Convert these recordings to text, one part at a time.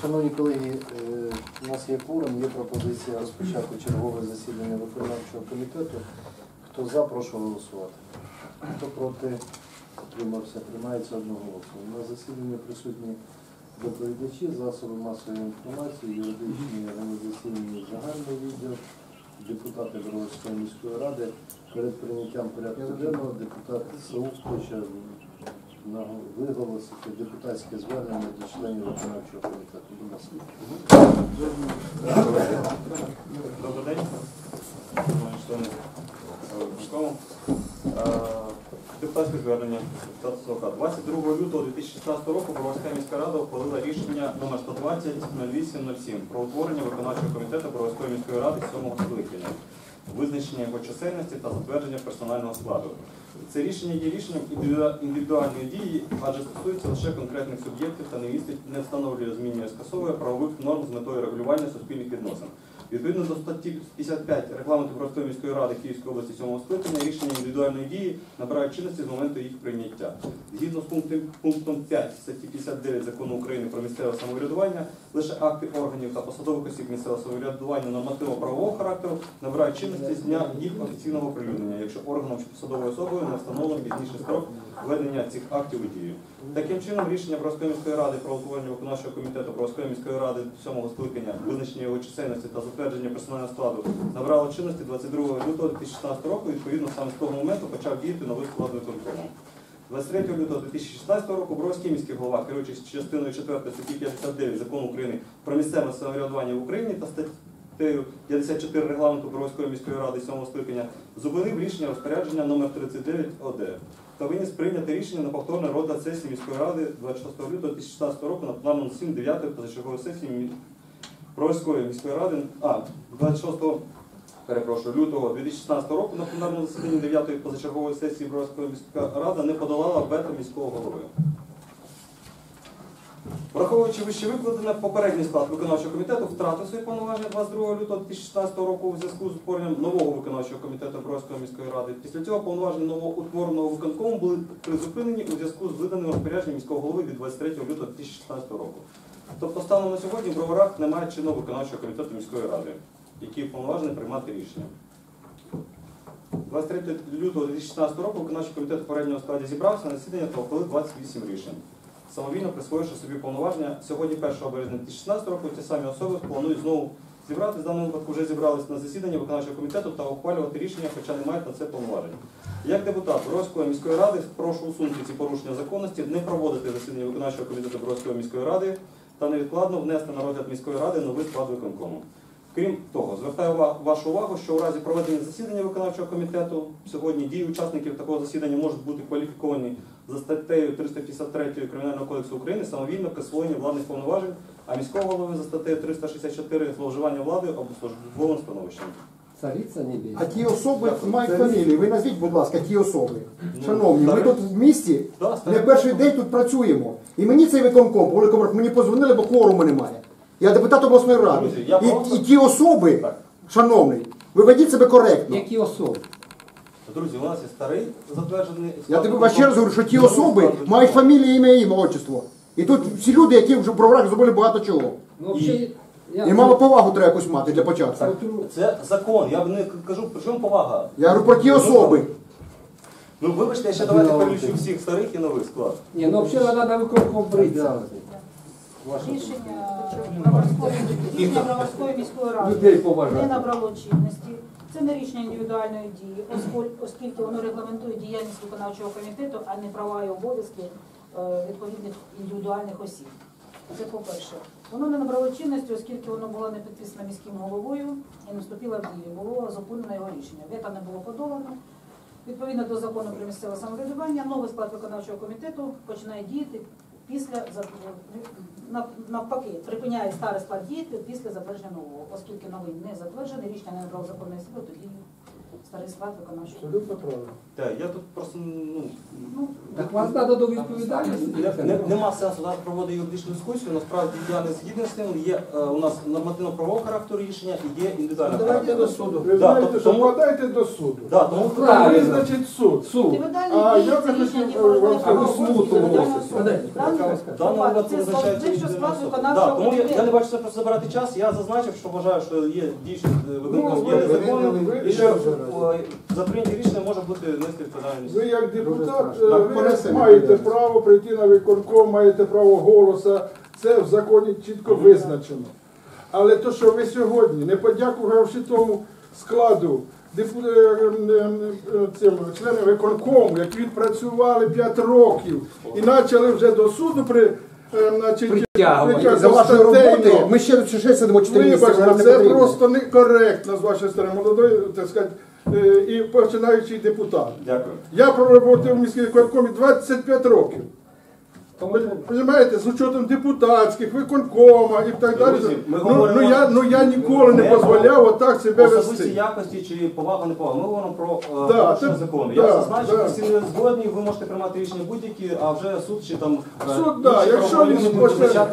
Шановні колеги, е, у нас є кворум, є пропозиція розпочати чергове засідання виконавчого комітету. Хто за, прошу голосувати. Хто проти, утримався, приймається одноголосно. На засіданні присутні доповідачі, засоби масової інформації, юридичні організаційні загальний відділ, депутати Броварської міської ради. Перед прийняттям порядку денного депутат САУ хоче на- виголосити депутатське звернення до членів виконавчого комітету. Будь ласка. Добрий день, члени. Е, Депутатське звернення 22 лютого 2016 року Броварська міська рада ухвалила рішення номер 120 0807 про утворення виконавчого комітету Броварської міської ради 7 скликання, визначення його чисельності та затвердження персонального складу. Це рішення є рішенням індивіду- індивідуальної дії, адже стосується лише конкретних суб'єктів та не встановлює, змінює, скасовує правових норм з метою регулювання суспільних відносин. Відповідно до статті 55 регламенту Броварської міської ради Київської області 7 скликання рішення індивідуальної дії набирають чинності з моменту їх прийняття. Згідно з пунктом, пунктом 5 статті 59 закону України про місцеве самоврядування, лише акти органів та посадових осіб місцевого самоврядування нормативно-правового характеру набирають чинності з дня їх офіційного оприлюднення, якщо органом чи посадовою особою не встановлено пізніший строк введення цих актів у дію. Таким чином, рішення Броварської міської ради про утворення виконавчого комітету Броварської міської ради 7 скликання, визначення його чисельності та затвердження персонального складу набрало чинності 22 лютого 2016 року. Відповідно, саме з того моменту почав діяти новий склад виконкому. 23 лютого 2016 року Броварський міський голова, керуючись частиною 4 статті 59 закону України про місцеве самоврядування в Україні та статтею 54 регламенту Броварської міської ради 7 скликання, зупинив рішення розпорядження номер 39 ОД та виніс прийняти рішення на повторний розгляд сесії міської ради 26 лютого 2016 року на пленарному 7 9 позачергової сесії мі- міської ради, а 26 перепрошую, лютого 2016 року на пленарному засіданні 9 позачергової сесії Броварської міської ради не подолала вето міського голови. Враховуючи вище викладене, попередній склад виконавчого комітету втратив свої повноваження 22 лютого 2016 року у зв'язку з утворенням нового виконавчого комітету Броварської міської ради. Після цього повноваження новоутвореного виконкому були призупинені у зв'язку з виданим розпорядженням міського голови від 23 лютого 2016 року. Тобто станом на сьогодні в Броварах немає чинного виконавчого комітету міської ради, який повноважений приймати рішення. 23 лютого 2016 року виконавчий комітет у попередньому складі зібрався на засідання та ухвалив 28 рішень. Самовільно присвоївши собі повноваження, сьогодні 1 березня 2016 року ті самі особи планують знову зібрати, в даному випадку вже зібралися на засідання виконавчого комітету та ухвалювати рішення, хоча не мають на це повноваження. Як депутат Боровської міської ради прошу усунути ці порушення законності, не проводити засідання виконавчого комітету Боровської міської ради та невідкладно внести на розгляд міської ради новий склад виконкому. Крім того, звертаю вашу увагу, що у разі проведення засідання виконавчого комітету сьогодні дії учасників такого засідання можуть бути кваліфіковані за статтею 353 Кримінального кодексу України самовільно присвоєння владних повноважень, а міського голови за статтею 364 зловживання влади або службовим становищем. А ті особи Так, мають це фамілії. Ви назвіть, будь ласка, ті особи. Ну, Шановні, ми тут в місті Да, не перший день тут працюємо. І мені цей виконком, мені позвонили, бо кворуму немає. Я депутат обласної ради. Друзі, я І, просто- і ті особи, Так. шановний, ви ведіть себе коректно. Які особи? Друзі, у нас є старий затверджений. Я тобі ще раз говорю, що ті Новий особи мають фамілії, ім'я, ім'я, отчество. І тут всі люди, які вже в броварах зробили багато чого. Ну, вообще, я... І мало повагу треба якусь мати для початку. Смотрю, Це закон, я не кажу, при чому повага. Я говорю про ті особи. Ну вибачте, я ще давайте перелічу всіх старих і новий склад. не, ну вообще надо виконком бриться. Рішення Броварської міської ради не набрало чинності. Це не рішення індивідуальної дії, оскільки воно регламентує діяльність виконавчого комітету, а не права і обов'язки е, відповідних індивідуальних осіб. Це по-перше. Воно не набрало чинності, оскільки воно було не підписано міським головою і не вступило в дію. Було зупинено його рішення. Вето не було подолано. Відповідно до закону про місцеве самоврядування, новий склад виконавчого комітету починає діяти після навпаки, припиняє старий склад діяти після затвердження нового, оскільки новий не затверджений, рішення не набрав законної сили, тоді старий склад виконавчого. Абсолютно правильно. Так, я тут просто ну, Ну, Так вас треба до відповідальності. не, не- нема сенсу зараз проводити юридичну дискусію. Насправді я не згідний з тим. Є е, у нас нормативно-правового характеру рішення і є індивідуального Давайте характеру. до суду. Ви Да, знаєте, що тому- подайте до суду. Да, тому Там Правильно. визначить суд. Суд. А, я би хотів, е, вам виконання. Там В випадку це визначається те, що суд. Да, тому я, я не бачу це просто забирати час. Я зазначив, що вважаю, що є дійсно Ну, виконком є ви- незаконним і що ви- е, за прийняті рішення може бути нести відповідальність. Ви як депутат е, ви маєте право прийти на виконком, маєте право голоса. Це в законі чітко визначено. Але то, що ви сьогодні, не подякувавши тому складу е, е, е, цим членам виконкому, які відпрацювали 5 років і почали вже до суду при е, значить, Притягувати. За вашої роботи ми ще сидимо 4 місяці, Вибачте, це просто некоректно з вашої сторони, молодої, так сказати, е, і починаючий депутат. Дякую. Я проработав в міській виконкомі 25 років. Ви Розумієте, з учетом депутатських, виконкома і так далі. Друзі, ми Ну, говоримо ну, я, ну я ніколи не дозволяв отак себе Особисті якості чи повага не повага. Ми говоримо про е, Да, порушення це- закону. да, Я зазначив, да. всі не згодні, ви можете приймати рішення будь-які, а вже суд чи там е, Суд, да, якщо він хоче,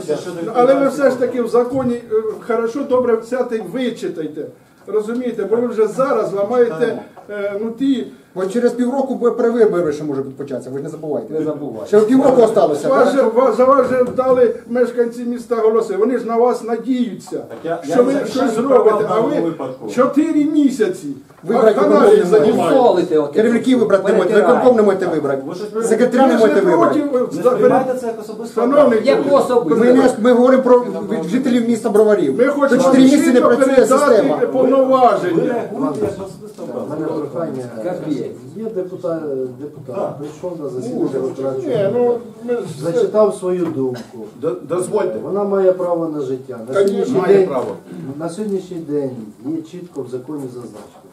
але ви все ж таки в законі е, хорошо, добре взяти вичитайте. Розумієте, бо ви вже зараз ламаєте е, ну ті. Бо через півроку буде перевибори ще може початися, ви ж не забувайте. Не забувайте. Ще півроку осталося. Вас же- так? за вас же дали мешканці міста голоси. Вони ж на вас надіються, я- я що ви щось зробите. в А даному ви випадку. чотири місяці Вибрати каналі виконком не займаєте. Солите от. Керівників вибрати не можете, Перетираєте. виконком не можете вибрати. Ви щось Секретаря не Ви ж можете не вибрати. проти, Не за- сприймайте це як особисто. Шановний Як друзі, особисто. Ми, не, ми говоримо про жителів міста Броварів. Ми хочемо 4 місяці не чітко працює передати система. Ви повноваження. реагуєте як особисто У мене прохання. Капець. Є депутат, депутат прийшов на засідання виконавчого ну, ми зачитав свою думку. Д- Дозвольте. Вона має право на життя. На Конечно, сьогоднішній Має день, право. на сьогоднішній день є чітко в законі зазначено.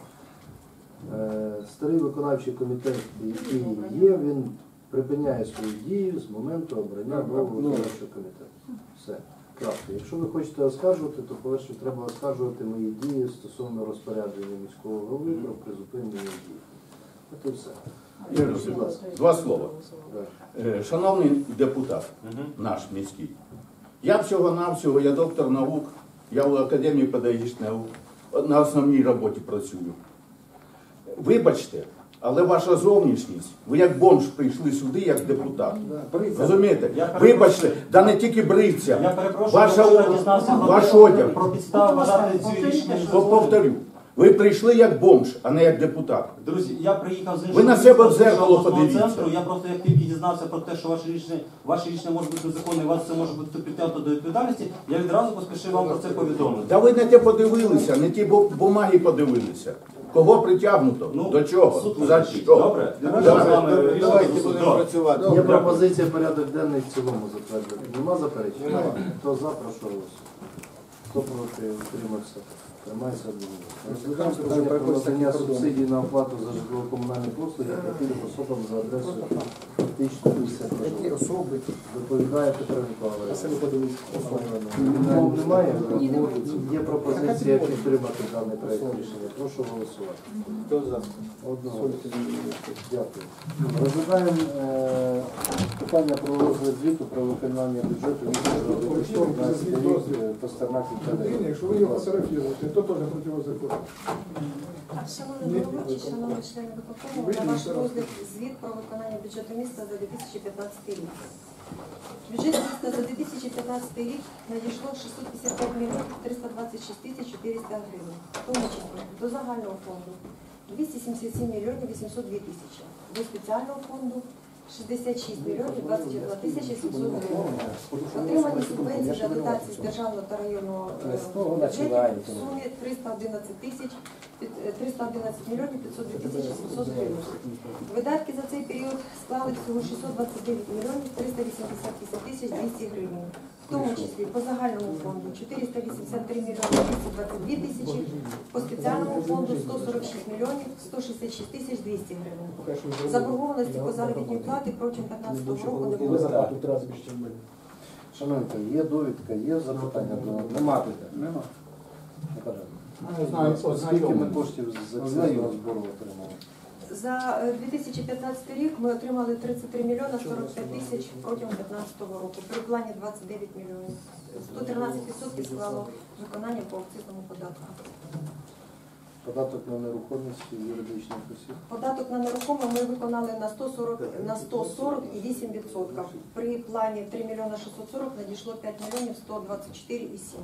Е, Старий виконавчий комітет, який є, він припиняє свою дію з моменту обрання нового виконавчого комітету. Все. Крапка. Якщо ви хочете оскаржувати, то перше треба оскаржувати мої дії стосовно розпорядження міського голови про призупинення дії. От і все. Васильович, Два слова. Е, Шановний депутат, наш міський, я всього-навсього, я доктор наук, я в Академії педагогічних наук на основній роботі працюю. Вибачте, але ваша зовнішність, ви як бомж прийшли сюди, як депутат. Розумієте? Вибачте, да не тільки бриться. Ваша, ваш одяг. про підстави вважати По- Повторю, ви прийшли як бомж, а не як депутат. Друзі, я приїхав з іншого Ви на себе в зеркало подивіться. центру. Я просто як тільки дізнався про те, що ваше рішення, ваше рішення може бути незаконне, вас це може бути притягнуто до відповідальності. Я відразу поспішив вам про це повідомити. Та ви не те подивилися, не ті бу- бумаги подивилися. Кого притягнуто? Ну, До чого? суд За що? Добре, не можу Да. з вами рішення до суду. Добре. Є пропозиція порядок денний в цілому затвердити. Нема заперечень? Хто за, прошу голосу. Хто проти, утримався. Розглядаємо питання про надання субсидій на оплату за житлово-комунальні послуги потерпілим особам за адресою фактично 50 Які особи? Доповідає Петро подивіться. Мов немає? Є пропозиція підтримати даний проект рішення. Прошу голосувати. Хто за? Одного. Дякую. Розглядаємо е, питання про розгляд звіту про виконання бюджету 2015 рік е, Якщо ви його то теж протизаконно. Шановні головуючі, шановні члени виконкому, на ваш розгляд звіт про виконання бюджету міста за 2015 рік. Бюджет міста за 2015 рік надійшло 655 мільйонів 326 тисяч 400 гривень, тому числі до загального фонду 277 мільйонів 802 тисячі, до спеціального фонду 66 мільйонів 22 тисячі 700 гривень. Отримані субвенції для дотації з державного та районного бюджету бюджетів в сумі 311 тисяч під- е, 311 мільйонів 502 тисячі 700 гривень. Видатки за цей період склали всього 629 мільйонів 388 тисяч 200 гривень. В тому числі по загальному фонду 483 мільйони 222 тисячі, по спеціальному фонду 146 мільйонів 166 тисяч 200 гривень. Заборгованості по заробітній платі протягом 2015 року не було. Шановні, є довідка, є запитання до Нема. Нема. Скільки ми коштів з акцизного Знайомий. збору отримали? За е, 2015 рік ми отримали 33 мільйона 45 тисяч протягом 2015 року. При плані 29 мільйонів. 113% склало виконання по акцизному податку. Податок на нерухомість юридичних осіб. Податок на нерухоме ми виконали на 140 на 140 і 8 відсотків. При плані 3 мільйона 640 надійшло 5 мільйонів 124 і 7.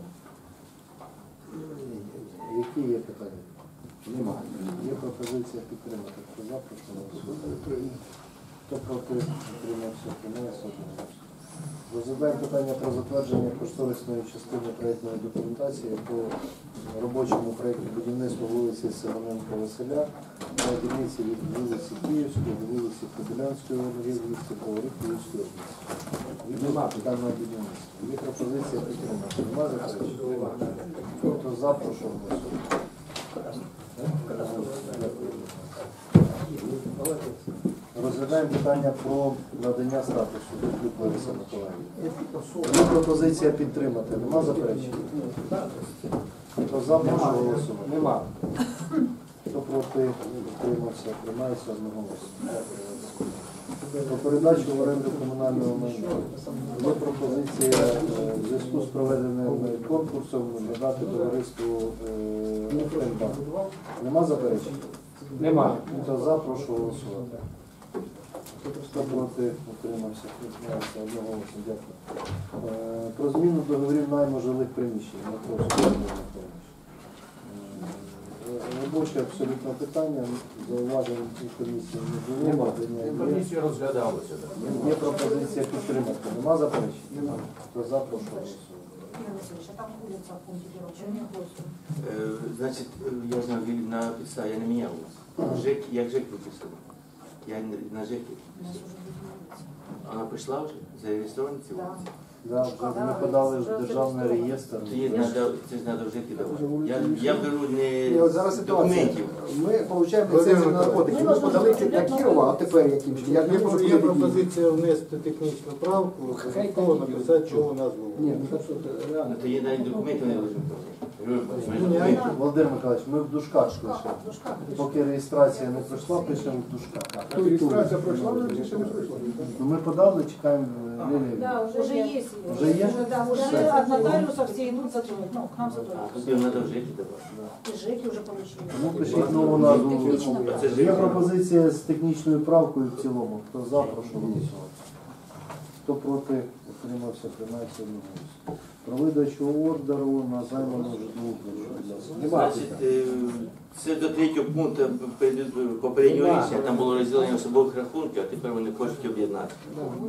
Які є питання? Немає. Є пропозиція підтримати. Хто за, прошу голосувати. Хто проти, утримався, приймається одноголосно. Розглядаємо питання про затвердження кошторисної частини проєктної документації по робочому проєкту будівництва вулиці Симоненко Василя на дільниці від вулиці Київської до вулиці Кобилянської Олегівської по Київської області. Нема даного будівництва. Є пропозиція підтримати. Нема заперечень? Хто за, прошу. Розглядаємо питання про надання статусу Дудюк Лариса Миколаївна. Є пропозиція підтримати. Нема заперечень? Хто за, прошу голосувати. Нема. Хто проти, утримався, приймається одноголосно. Про передачу в оренду комунального майна. Є пропозиція е, в зв'язку з проведеним конкурсом надати товариству е, «Охтенбанк». Нема заперечень? Нема. Хто за, прошу голосувати. Хто проти. Дякую. Е, Про зміну договорів найму жилих приміщень. Е, Робоче абсолютно питання, зауважень у комісії не було. Нема. Комісія розглядалася. Є пропозиція підтримати. Нема заперечень? Нема. Хто за, прошу? Е, Значить, я знаю, на підставі, я не міняв вас. ЖЕК, як ЖЕК виписано. Я не- на вулиці. Вона прийшла вже? Зареєстровані ці Да. вулиці? Да, вже ми подали в державний реєстр. Надо, це ж треба ЖЕКи давати. Я, я беру І не от зараз ситуація. документів. Ми отримуємо ліцензію на наркотики. Ми подали це для Кірова, а тепер яким чином? Як ми Є, можемо є пропозиція внести технічну правку, обов'язково написати, чого у нас було. Ні, ну так що Ну, реально. то є навіть документи не должен Володимир Миколаївич, ми в пишемо. Дужках пише. Поки реєстрація не пройшла, пишемо в душках. А реєстрація пройшла чи ще не пройшла? Ну, Ми подали, чекаємо Лілію. Да, уже є. Вже є? Уже, да, уже от нотариуса все идут сотрудники, ну, к нам А сотрудники. тут треба в ЖЕКи давати. И ЖЭКи уже получили. Тому пишіть нову назву. Технічна Є пропозиція з технічною правкою в цілому. Хто за, прошу голосувати. Хто проти, утримався, приймається одноголосно. Про видачу ордеру на займану площу. будь ласка. Е, це до третього пункту перед- попереднього рішення, там було розділення особових рахунків, а тепер вони хочуть об'єднати.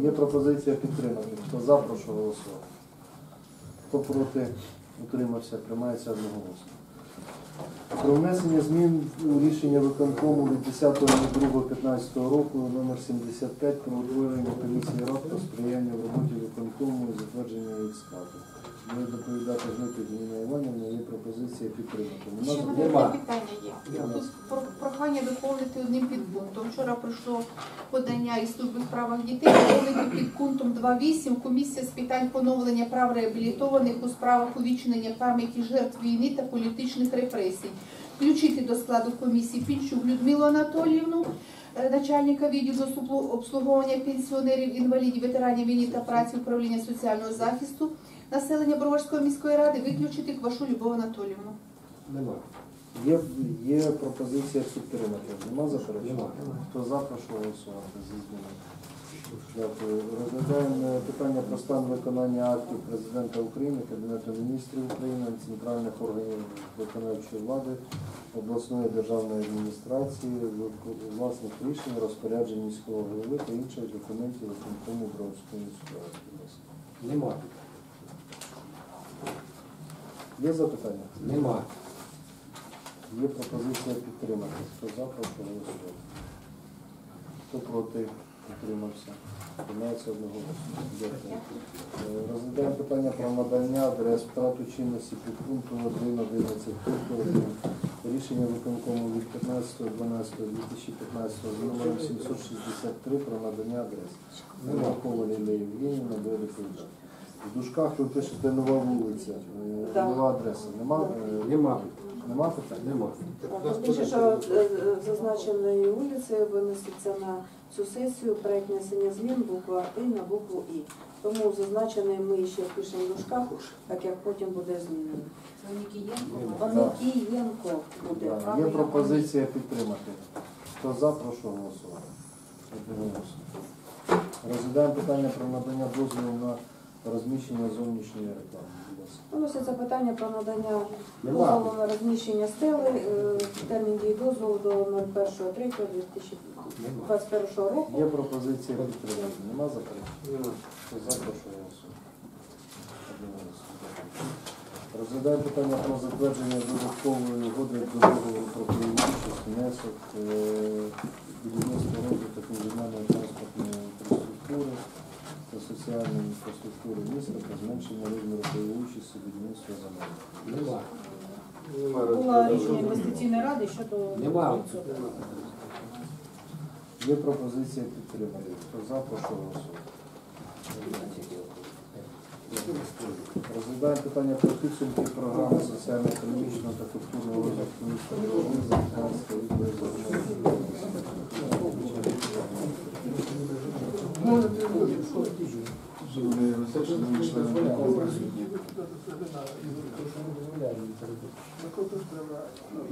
Є пропозиція підтримати. Хто за, прошу голосувати. Хто проти, утримався, приймається одноголосно. Про внесення змін у рішення виконкому від 10.02.15 року номер 75 про утворення комісії рад про сприяння в роботі виконкому і затвердження їх складу. Буде доповідати Дмитрий Ніна Іванівна, є пропозиція підтримати. Нема Ще в запитань? мене Нема. питання є. Тут про- прохання доповнити одним підпунктом. Вчора пройшло подання із служби в справах дітей, доповнити під пунктом 2.8 комісія з питань поновлення прав реабілітованих у справах увічнення пам'яті жертв війни та політичних репресій. Включити до складу комісії Пінчук Людмилу Анатоліївну, е, начальника відділу суплу- обслуговування пенсіонерів, інвалідів, ветеранів війни та праці управління соціального захисту населення Броварської міської ради, виключити Квашу Любов Анатоліївну. Нема. Є, є пропозиція підтримати. Нема заперечень? Нема. Хто за, прошу голосувати зі змінами. Дякую. Розглядаємо питання про стан виконання актів Президента України, Кабінету міністрів України, центральних органів виконавчої влади, обласної державної адміністрації, власних рішень, розпоряджень міського голови та інших документів виконкому Бровської міської ради. Будь ласка. Нема. Є запитання? Нема. Є пропозиція підтримати. Хто за, прошу голосувати. Хто проти, утримався. Приймається одноголосно. Дякую. Е, Розглядаємо питання про надання адрес втрату чинності підпункту 1.11 пункту рішення виконкому від 15.12.2015 з номером 763 про надання адрес. Новакова Лілія Євгенівна буде доповідати. В дужках ви пишете нова вулиця, е, Да. нова адреса. Нема? Е, Нема. Нема питань? Нема. Більше, що е, е, зазначеної вулиці виноситься на цю сесію проект внесення змін буква І на букву І. Тому зазначений ми ще пишемо в дужках, так як потім буде змінено. Це буде. Да, Є пропозиція підтримати. Хто за, прошу голосувати. Одноголосно. Розглядаємо питання про надання дозволу на розміщення зовнішньої реклами. Виноситься питання про надання Нема. дозволу на розміщення стели. е, Термін дії дозволу до 01.03.2021 року. Є пропозиція підтримати. Нема заперечень? Хто за, прошу голосувати. Одноголосно. Розглядаємо питання про затвердження додаткової угоди до договору про участь внесок е, будівництва розвиток інженерної транспортної інфраструктури та соціальної інфраструктури міста та зменшення розміру пайової участі будівництва земель. Нема. Було рішення інвестиційної ради щодо Нема. відсотка. Є пропозиція підтримати. Хто за, прошу голосувати. Розглядаємо питання про підсумки програми соціально-економічного та культурного розвитку міста Кривого за 15 рік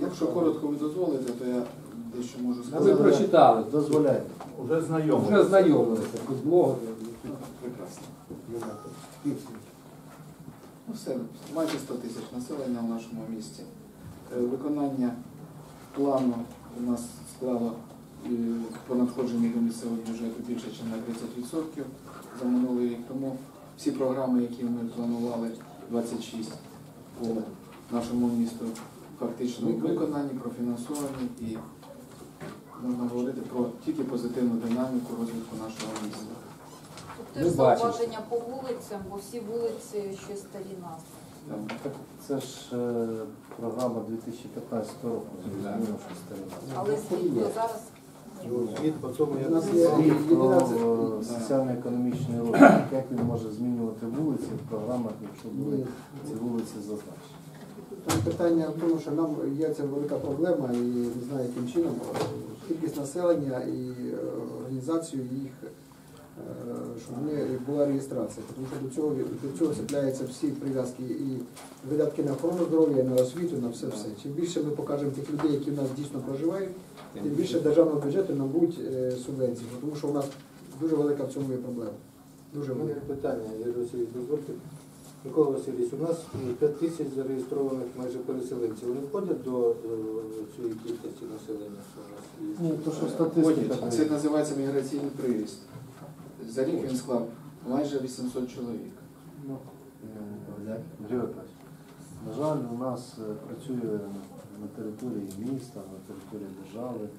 Якщо коротко ви дозволите, то я дещо можу сказати. ви прочитали. Дозволяйте. Уже знайомо. Вже знайомилися. Прекрасно. Ну все, майже 100 тисяч населення в нашому місті. Е, Виконання плану у нас склало по надходженню до місцевого бюджету більше, ніж на 30% за минулий рік. Тому всі програми, які ми планували, 26 по нашому місту, фактично виконані, профінансовані і можна говорити про тільки позитивну динаміку розвитку нашого міста. Бачимо. зауваження по вулицям, бо всі вулиці ще старі назви. Так це ж е, програма 2015 року. Зрозуміло, що старі назви. Але світло зараз Звіт по цьому е, соціально-економічний розвиток. Як він може змінювати вулиці в програмах, якщо були ці вулиці зазначені? Там питання в тому, що нам є ця велика проблема і не знаю яким чином кількість населення і е, організацію їх, щоб вони була реєстрація. Тому що до цього до цього цепляються всі прив'язки і видатки на охорону здоров'я, і на освіту, на все все. Чим більше ми покажемо тих людей, які в нас дійсно проживають, тим більше державного бюджету нам будуть е, субвенції, тому що у нас дуже велика в цьому є проблема. Дуже велика. питання, Юрій Васильович, дозвольте. Микола Васильович, у нас 5 тисяч зареєстрованих майже переселенців. Вони входять до е, цієї кількості населення, що у нас є? Ні, то що статистика. Це називається міграційний приріст. За рік він склав майже 800 чоловік. Ну, Андрій на жаль, у нас е, працює на території міста, на території держави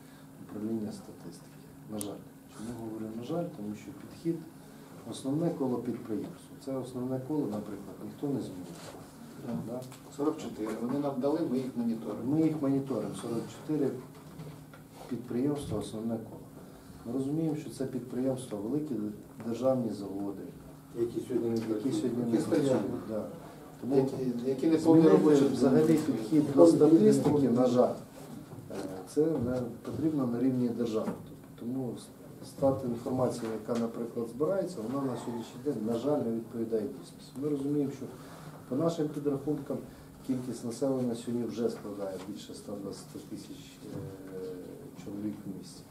управління статистики. На жаль. Чому говорю на жаль? Тому що підхід основне коло підприємств. Це основне коло, наприклад, ніхто не змінює. Да? 44. Вони нам дали, ми їх моніторимо. Ми їх моніторимо. 44 підприємства основне коло. Ми розуміємо, що це підприємства, великі державні заводи, Які сьогодні не які сьогодні не працюють. Да. Тому Які, які не Змінити робочі взагалі підхід до статистики, на жаль, е, це не потрібно на рівні держави. Тому стати інформація, яка, наприклад, збирається, вона на сьогоднішній день, на жаль, не відповідає дійсності. Ми розуміємо, що по нашим підрахункам кількість населення сьогодні вже складає більше 120 тисяч е, чоловік в місті.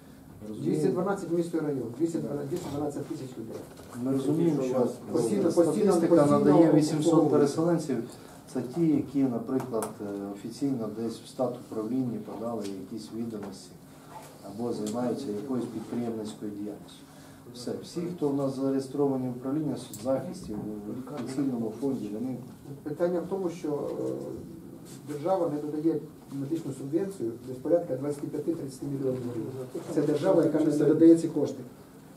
Ми розуміємо- 212 місто і район, 212 212 тисяч людей. ми розуміємо, що Постійно- статистика постійно- надає постійно 800 обслуговують. переселенців. Це ті, які, наприклад, е, офіційно десь в стат управлінні подали якісь відомості або займаються якоюсь підприємницькою діяльністю. Все, всі, хто у нас зареєстровані в управлінні соцзахисті, в пенсійному фонді, вони Питання в тому, що е, держава не додає медичну субвенцію десь порядка 25-30 мільйонів гривень. Це держава, яка не додає ці кошти.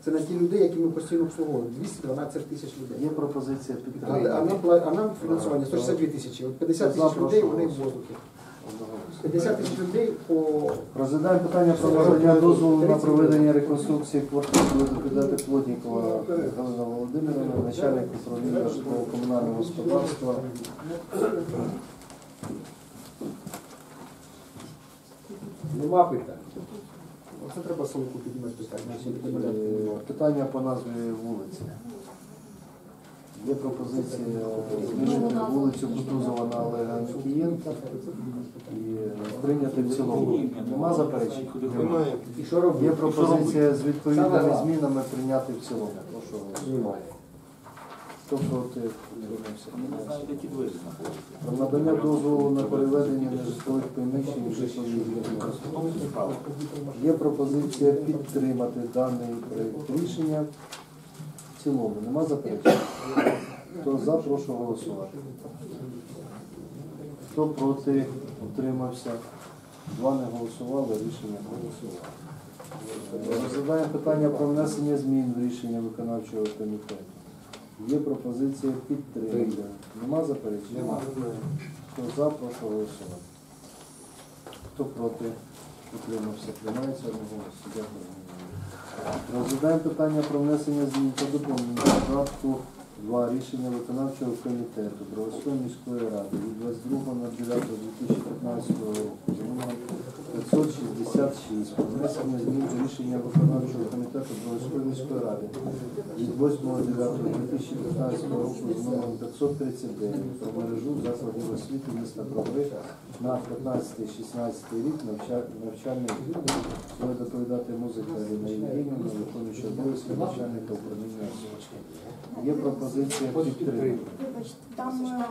Це на ті людей, які ми постійно обслуговуємо. 212 тисяч людей. є пропозиція А, підтримати. а, нам, а нам фінансування 162 тисячі. От 50 тисяч людей вони в воздухі. 50 тисяч людей по Розглядаємо питання про надання дозволу на проведення реконструкції квартири доповідати Плотнікова Галина Володимирівна, начальник управління житлово-комунального господарства. Нема питань. Оце треба солоку піднімати питання. Е, питання по назві вулиці. Є пропозиція змінити вулицю Кутузова на Олега Нікієнка і прийняти в цілому. Нема заперечень? Немає. Є пропозиція з відповідними змінами прийняти в цілому. Немає. Хто проти? Утримався? Вони не знають, де ті двері знаходяться. Про надання дозволу на переведення нежитлових приміщень в житлові. Є пропозиція підтримати даний проєкт рішення в цілому. Нема заперечень? Хто за, прошу голосувати. Хто проти, утримався. Два не голосували, рішення голосували. Розглядаємо питання про внесення змін в рішення виконавчого комітету. Є пропозиція підтримати. Нема заперечень? Нема. Хто за, прошу голосувати. Хто проти, утримався, приймається одноголосно. Дякую. Розглядаємо питання про внесення змін та доповнення до додатку 2 рішення виконавчого комітету Броварської міської ради від 22.09.2015 року за номером 566 про внесення змін до рішення виконавчого комітету Броварської міської ради від 8.09.2015 року з номером 539 про мережу закладів освіти міста Бровари на 15-16 рік навча- навчальний рік. Буде доповідати музика Ірина Євгенівна, виконуюча обов'язки начальника управління освіти. Є пропозиція підтримки. Вибачте, там е,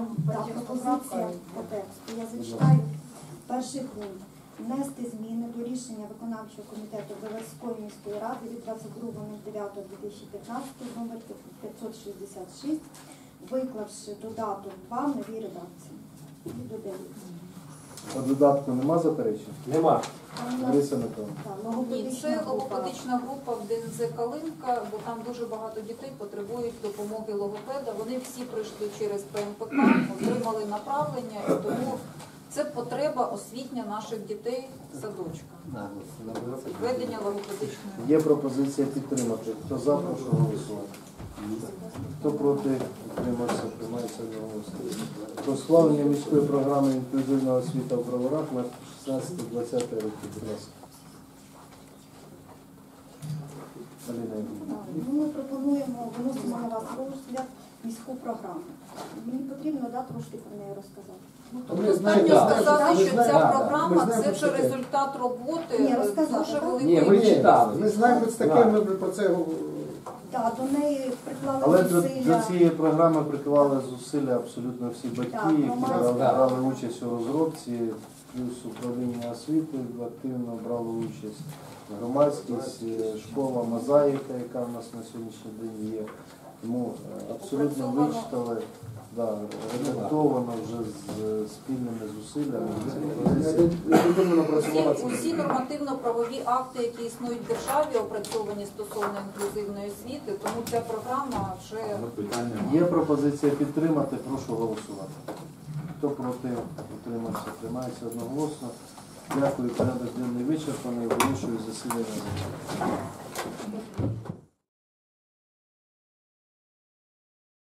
пропозиція по тексту. Я зачитаю перший пункт. Внести зміни до рішення виконавчого комітету Броварської міської ради від 22.09.2015 номер 566, виклавши додаток 2 в новій редакції. По додатку нема заперечень? Нема. Лариса Миколаївна. Ні, логопедична це група. логопедична група в ДНЗ Калинка, бо там дуже багато дітей потребують допомоги логопеда. Вони всі пройшли через ПМПК, отримали направлення, і тому це потреба освітня наших дітей в садочках. Введення логопедичної. Є пропозиція підтримати. Хто за, прошу голосувати. Хто проти, утримався, приймається одноголосно. Про схвалення міської програми інклюзивного освіта в броварах на 16-20 роки. Будь ласка. Аліна Ігорівна. Ну, Ми пропонуємо, виносимо на вас розгляд міську програму. Мені потрібно да, трошки про неї розказати. Тобто Ми знаємо, достатньо так. сказати, що ця так. Ми програма знаємо, це що вже таке. результат роботи Ні, е, розказати, дуже так? великої. Ні, ми читали. Ми знаємо, це таке, ми про це говоримо. Так, до неї приклали Але до, зусилля. цієї програми приклали зусилля абсолютно всі батьки, які громадські. брали, брали участь у розробці, плюс управління освіти активно брало участь. Громадськість, е, школа Мозаїка, яка в нас на сьогоднішній день є. Тому е, абсолютно Опрацьовано. вичитали, да, редактовано вже з спільними зусиллями. Усі, нормативно-правові акти, які існують в державі, опрацьовані стосовно інклюзивної освіти, тому ця програма вже Є пропозиція підтримати, прошу голосувати. Хто проти, утримався, приймається одноголосно. Дякую, порядок денний вичерпаний, оголошую засідання.